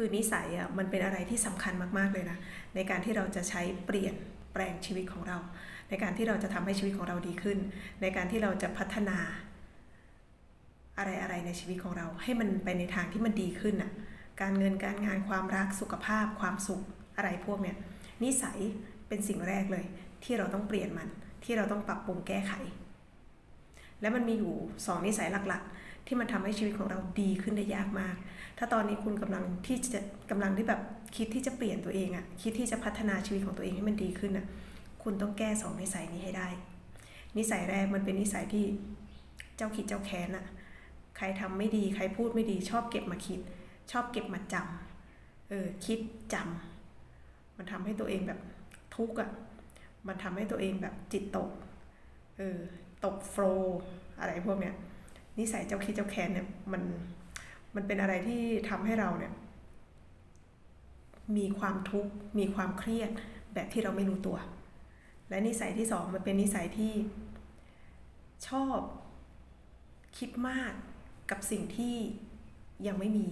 คือนิสัยอะมันเป็นอะไรที่สำคัญมากๆเลยนะในการที่เราจะใช้เปลี่ยนแปลงชีวิตของเรา ในการที่เราจะทำให้ชีวิตของเราดีขึ้น ในการที่เราจะพัฒนาอะไรอะไรในชีวิตของเรา ให้มันไปในทางที่มันดีขึ้นน่ะการเงินการงานความรักสุขภาพ ความสุขอะไรพวกเนี้ยนิสัยเป็นสิ่งแรกเลย ที่เราต้องเปลี่ยนมันที่เราต้องปรับปรุงแก้ไข และมันมีอยู่สองนิสัยหลักๆ ที่มันทำให้ชีวิตของเราดีขึ้นได้ยากมาก ถ้าตอนนี้คุณกำลังที่จะกำลังที่แบบคิดที่จะเปลี่ยนตัวเองอะคิดที่จะพัฒนาชีวิตของตัวเองให้มันดีขึ้นอะคุณต้องแก้สองนิสัยนี้ให้ได้ นิสัยแรกมันเป็นนิสัยที่เจ้าคิดเจ้าแค้นอะใครทำไม่ดีใครพูดไม่ดี ชอบเก็บมาคิด ชอบเก็บมาจำเออคิดจำมันทำให้ตัวเองแบบทุกข์อะมันทำให้ตัวเองแบบจิตตกเออตกโฟล์อะไรพวกเนี้ย นิสัยเจ้าคิดเจ้าแค้นเนี่ยมันมันเป็นอะไรที่ทำให้เราเนี่ยมีความทุกข์มีความเครียดแบบที่เราไม่รู้ตัว และนิสัยที่สองมันเป็นนิสัยที่ชอบคิดมากกับสิ่งที่ยังไม่มี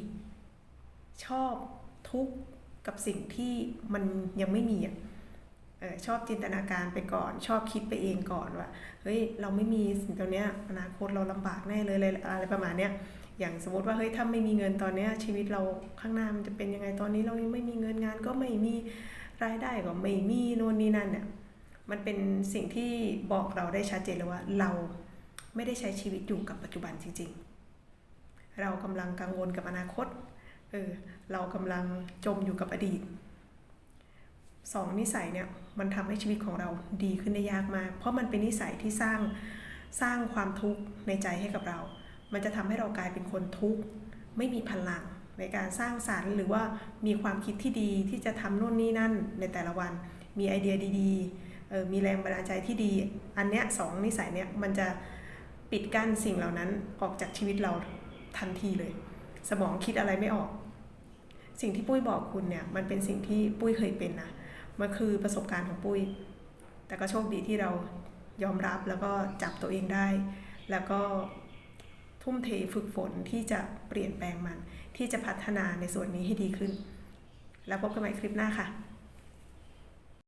ชอบทุกข์กับสิ่งที่มันยังไม่มีอะ ออชอบจินตนาการไปก่อน ชอบคิดไปเองก่อนว่าเฮ้ยเราไม่มีสิ่งตรงเนี้ยอนาคตเราลำบากแน่เลยอะไรอะไรประมาณเนี้ยอย่างสมมติว่าเฮ้ยถ้าไม่มีเงินตอนเนี้ยชีวิตเราข้างหน้ามันจะเป็นยังไงตอนนี้เรายังไม่มีเงินงานก็ไม่มีรายได้ก็ไม่มีโน่นนี่นั่นเนี่ยมันเป็นสิ่งที่บอกเราได้ชัดเจนเลยว่าเราไม่ได้ใช้ชีวิตอยู่กับปัจจุบันจริง ๆ เรากำลังกังวลกับอนาคตเออเรากำลังจมอยู่กับอดีต สองนิสัยเนี่ยมันทำให้ชีวิตของเราดีขึ้นได้ยากมาก เพราะมันเป็นนิสัยที่สร้างสร้างความทุกข์ในใจให้กับเรา มันจะทำให้เรากลายเป็นคนทุกข์ไม่มีพลังในการสร้างสารรค์ หรือว่ามีความคิดที่ดีที่จะทำโน่นนี่นั่นในแต่ละวัน มีไอเดียดีๆมีแรงบันดาลใจที่ดี อันเนี้ยสองนิสัยเนี้ยมันจะปิดกั้นสิ่งเหล่านั้นออกจากชีวิตเราทันทีเลย สมองคิดอะไรไม่ออก สิ่งที่ปุ้ยบอกคุณเนี่ยมันเป็นสิ่งที่ปุ้ยเคยเป็นนะ มันคือประสบการณ์ของปุ้ย แต่ก็โชคดีที่เรายอมรับแล้วก็จับตัวเองได้ แล้วก็ทุ่มเทฝึกฝนที่จะเปลี่ยนแปลงมัน ที่จะพัฒนาในส่วนนี้ให้ดีขึ้น แล้วพบกันใหม่คลิปหน้าค่ะ